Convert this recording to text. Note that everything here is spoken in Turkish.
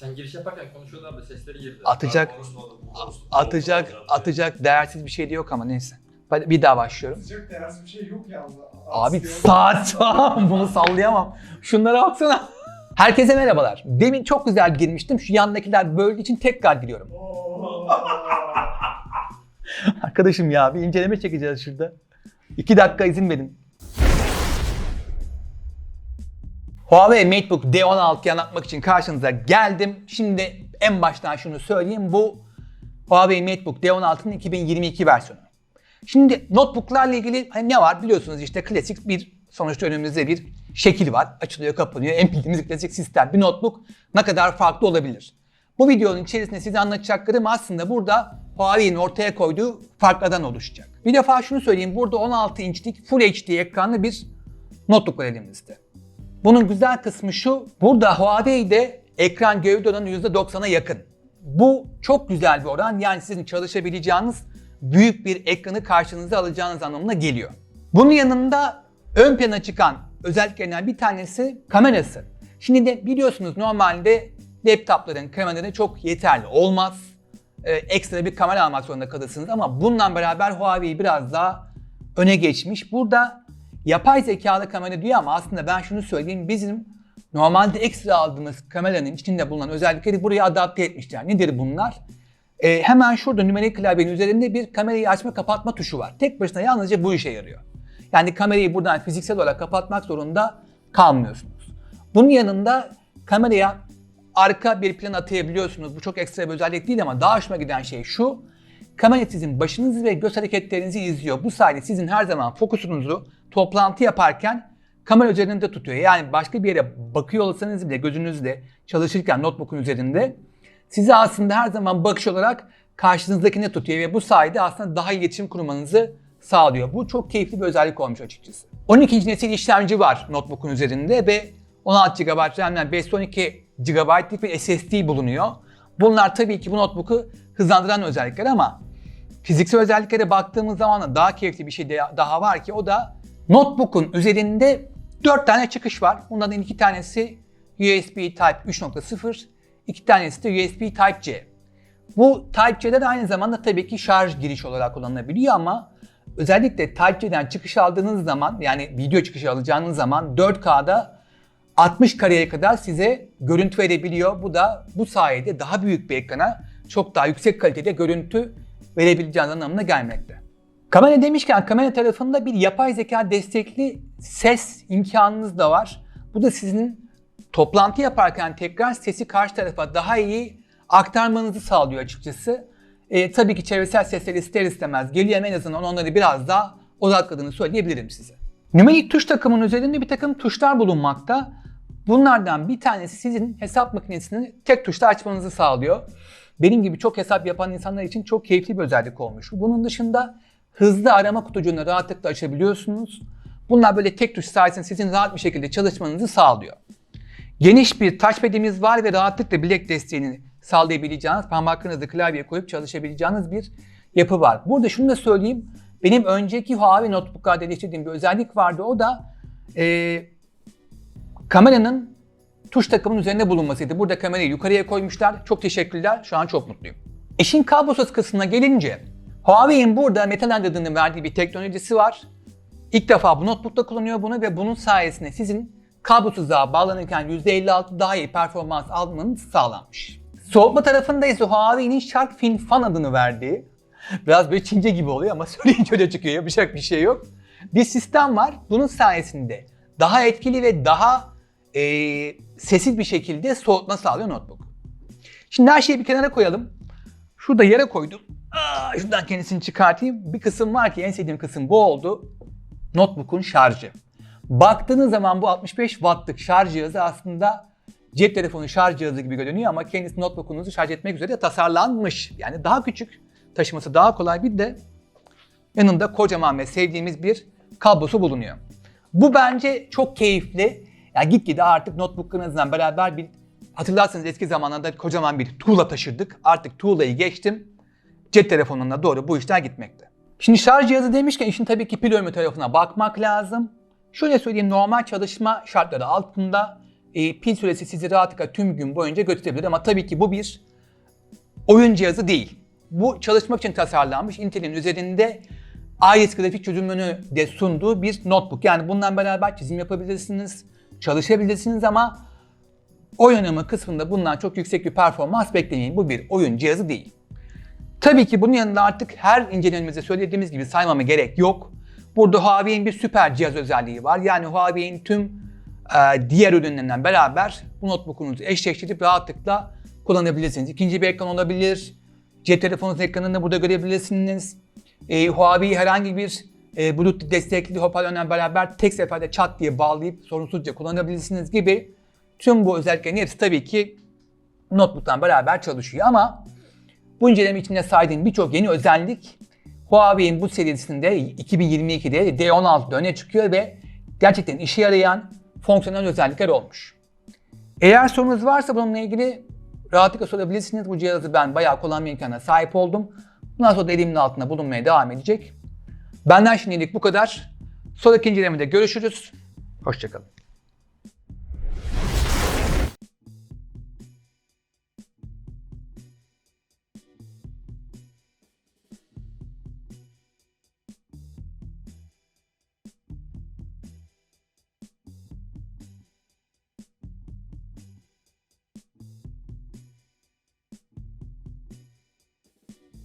Sen giriş yaparken konuşuyorlar da sesleri girdi. Atacak, atacak, atacak değersiz bir şey de yok ama neyse. Hadi bir daha başlıyorum. Sıcak değersiz bir şey yok yalnız. Abi saat bunu sallayamam. Şunlara baksana. Herkese merhabalar. Demin çok güzel girmiştim. Şu yandakiler böldüğü için tekrar giriyorum. Arkadaşım ya bir inceleme çekeceğiz şurada. İki dakika izin verin. Huawei MateBook D16'yı anlatmak için karşınıza geldim. Şimdi en baştan şunu söyleyeyim. Bu Huawei MateBook D16'nın 2022 versiyonu. Şimdi notebooklarla ilgili hani ne var biliyorsunuz işte klasik bir sonuçta önümüzde bir şekil var. Açılıyor kapanıyor. En bildiğimiz klasik sistem. Bir notebook ne kadar farklı olabilir? Bu videonun içerisinde size anlatacaklarım aslında burada Huawei'nin ortaya koyduğu farklardan oluşacak. Bir defa şunu söyleyeyim. Burada 16 inçlik Full HD ekranlı bir notebook var elimizde. Bunun güzel kısmı şu. Burada Huawei'de ekran gövde oranı %90'a yakın. Bu çok güzel bir oran. Yani sizin çalışabileceğiniz büyük bir ekranı karşınıza alacağınız anlamına geliyor. Bunun yanında ön plana çıkan özelliklerinden bir tanesi kamerası. Şimdi de biliyorsunuz normalde laptopların kameraları çok yeterli olmaz. Ee, ekstra bir kamera almak zorunda kalırsınız ama bununla beraber Huawei biraz daha öne geçmiş. Burada yapay zekalı kamera diyor ama aslında ben şunu söyleyeyim bizim normalde ekstra aldığımız kameranın içinde bulunan özellikleri buraya adapte etmişler. Nedir bunlar? Ee, hemen şurada numerik klavyenin üzerinde bir kamerayı açma kapatma tuşu var. Tek başına yalnızca bu işe yarıyor. Yani kamerayı buradan fiziksel olarak kapatmak zorunda kalmıyorsunuz. Bunun yanında kameraya arka bir plan atayabiliyorsunuz. Bu çok ekstra bir özellik değil ama daha hoşuma giden şey şu. Kamera sizin başınızı ve göz hareketlerinizi izliyor. Bu sayede sizin her zaman fokusunuzu toplantı yaparken kamera üzerinde tutuyor. Yani başka bir yere bakıyor olsanız bile gözünüzle çalışırken notebook'un üzerinde sizi aslında her zaman bakış olarak karşınızdakine tutuyor ve bu sayede aslında daha iyi iletişim kurmanızı sağlıyor. Bu çok keyifli bir özellik olmuş açıkçası. 12. nesil işlemci var notebook'un üzerinde ve 16 GB RAM'den 512 GB'lik bir SSD bulunuyor. Bunlar tabii ki bu notebook'u hızlandıran özellikler ama fiziksel özelliklere baktığımız zaman da daha keyifli bir şey daha var ki o da notebook'un üzerinde 4 tane çıkış var. Bunlardan iki tanesi USB Type 3.0, iki tanesi de USB Type-C. Bu Type-C'de de aynı zamanda tabii ki şarj girişi olarak kullanılabiliyor ama özellikle Type-C'den çıkış aldığınız zaman yani video çıkışı alacağınız zaman 4K'da 60 kareye kadar size görüntü verebiliyor. Bu da bu sayede daha büyük bir ekrana çok daha yüksek kalitede görüntü verebileceğiniz anlamına gelmekte. Kamera demişken kamera tarafında bir yapay zeka destekli ses imkanınız da var. Bu da sizin toplantı yaparken tekrar sesi karşı tarafa daha iyi aktarmanızı sağlıyor açıkçası. E, tabii ki çevresel sesler ister istemez geliyor en azından onları biraz daha odakladığını söyleyebilirim size. Numerik tuş takımının üzerinde bir takım tuşlar bulunmakta. Bunlardan bir tanesi sizin hesap makinesini tek tuşla açmanızı sağlıyor. Benim gibi çok hesap yapan insanlar için çok keyifli bir özellik olmuş. Bunun dışında hızlı arama kutucuğunu rahatlıkla açabiliyorsunuz. Bunlar böyle tek tuş sayesinde sizin rahat bir şekilde çalışmanızı sağlıyor. Geniş bir touchpad'imiz var ve rahatlıkla bilek desteğini sağlayabileceğiniz, parmaklarınızı klavyeye koyup çalışabileceğiniz bir yapı var. Burada şunu da söyleyeyim. Benim önceki Huawei notebook'larda eleştirdiğim bir özellik vardı. O da e, kameranın tuş takımının üzerinde bulunmasıydı. Burada kamerayı yukarıya koymuşlar. Çok teşekkürler. Şu an çok mutluyum. İşin kablosuz kısmına gelince Huawei'in burada Metal adını verdiği bir teknolojisi var. İlk defa bu notebook'ta kullanıyor bunu ve bunun sayesinde sizin kablosuzluğa bağlanırken %56 daha iyi performans almanız sağlanmış. Soğutma tarafında ise Huawei'nin Shark Fin Fan adını verdiği, biraz böyle Çince gibi oluyor ama söyleyince öyle çıkıyor, yapacak bir şey yok. Bir sistem var. Bunun sayesinde daha etkili ve daha eee sessiz bir şekilde soğutma sağlıyor notebook. Şimdi her şeyi bir kenara koyalım. Şurada yere koydum. Aa, şuradan kendisini çıkartayım. Bir kısım var ki en sevdiğim kısım bu oldu. Notebook'un şarjı. Baktığınız zaman bu 65 wattlık şarj cihazı aslında cep telefonu şarj cihazı gibi görünüyor ama kendisi notebook'unuzu şarj etmek üzere tasarlanmış. Yani daha küçük, taşıması daha kolay bir de yanında kocaman ve sevdiğimiz bir kablosu bulunuyor. Bu bence çok keyifli. Yani gitgide artık notebooklarınızla beraber bir hatırlarsanız eski zamanlarda kocaman bir tuğla taşırdık. Artık tuğlayı geçtim. Cep telefonuna doğru bu işler gitmekte. Şimdi şarj cihazı demişken işin tabii ki pil ömrü tarafına bakmak lazım. Şöyle söyleyeyim normal çalışma şartları altında e, pil süresi sizi rahatlıkla tüm gün boyunca götürebilir ama tabii ki bu bir oyun cihazı değil. Bu çalışmak için tasarlanmış Intel'in üzerinde iris grafik çözümünü de sunduğu bir notebook. Yani bundan beraber çizim yapabilirsiniz, çalışabilirsiniz ama oynanımı kısmında bundan çok yüksek bir performans beklemeyin. Bu bir oyun cihazı değil. Tabii ki bunun yanında artık her incelememizde söylediğimiz gibi saymama gerek yok. Burada Huawei'in bir süper cihaz özelliği var. Yani Huawei'in tüm e, diğer ürünlerinden beraber bu notebook'unuzu eşleştirip rahatlıkla kullanabilirsiniz. İkinci bir ekran olabilir. Cep telefonunuzun ekranını burada görebilirsiniz. E, Huawei herhangi bir e, Bluetooth destekli hoparlörle beraber tek seferde çat diye bağlayıp sorunsuzca kullanabilirsiniz gibi tüm bu özelliklerin hepsi tabii ki notebook'tan beraber çalışıyor ama bu inceleme içinde saydığım birçok yeni özellik Huawei'in bu serisinde 2022'de D16'da öne çıkıyor ve gerçekten işe yarayan fonksiyonel özellikler olmuş. Eğer sorunuz varsa bununla ilgili rahatlıkla sorabilirsiniz. Bu cihazı ben bayağı kullanma imkanına sahip oldum. Bundan sonra da elimin altında bulunmaya devam edecek. Benden şimdilik bu kadar. Sonraki incelemede görüşürüz. Hoşçakalın.